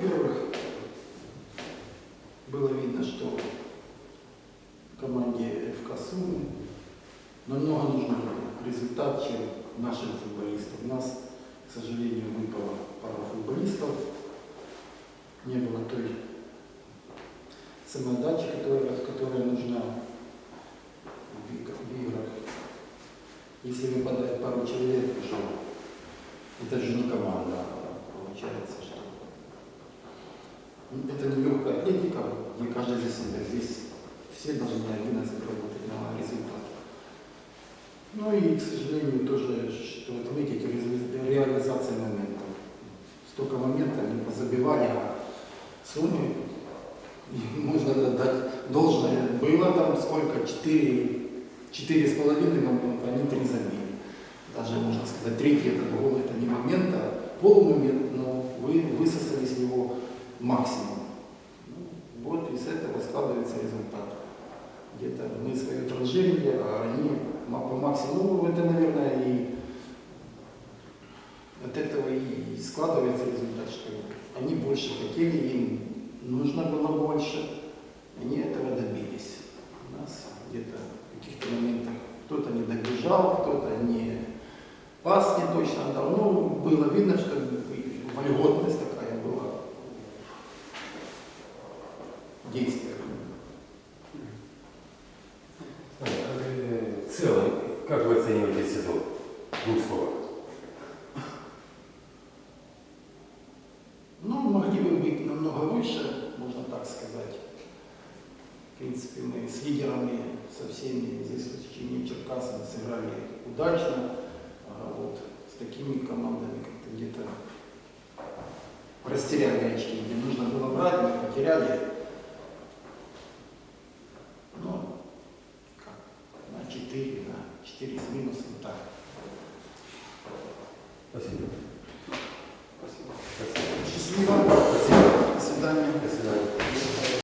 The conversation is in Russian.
во-первых, было видно, что команде ФК Сумы намного нужен результат, чем нашим футболистам. У нас, к сожалению, выпало пара футболистов. Не было той самоотдачи, которая, которая нужна в иг- в играх. Если выпадает пару человек, уже это же не команда, а получается, это не легкая атлетика, где каждый за себя. Здесь все должны одинаково работать на результат. Ну и, к сожалению, тоже, что отметить, ре- реализация моментов. Столько моментов не позабивали, а суммы можно отдать должное. Было там сколько? Четыре, четыре с половиной момента, они три забили. Даже, можно сказать, третий это гол, это не момент, а полумомент, но вы высосали максимум. Ну, вот из этого складывается результат. Где-то мы свое транжирили, а они по максимуму, Ну, это, наверное, и от этого и складывается результат, что они больше хотели, им нужно было больше, они этого добились. У нас где-то в каких-то моментах кто-то не добежал, кто-то не пас не точно отдал. Ну, было видно, что вольготность действиях. Э, В целом, как вы оцениваете сезон? Двух словах. Ну, могли бы быть намного выше, можно так сказать. В принципе, мы с лидерами, со всеми, здесь в течение Черкаса сыграли удачно. А вот с такими командами как-то где-то растеряли очки, где нужно было брать, мы потеряли. 4 на 4 с минусом, так. Спасибо. Спасибо. Счастливо. Спасибо. До свидания.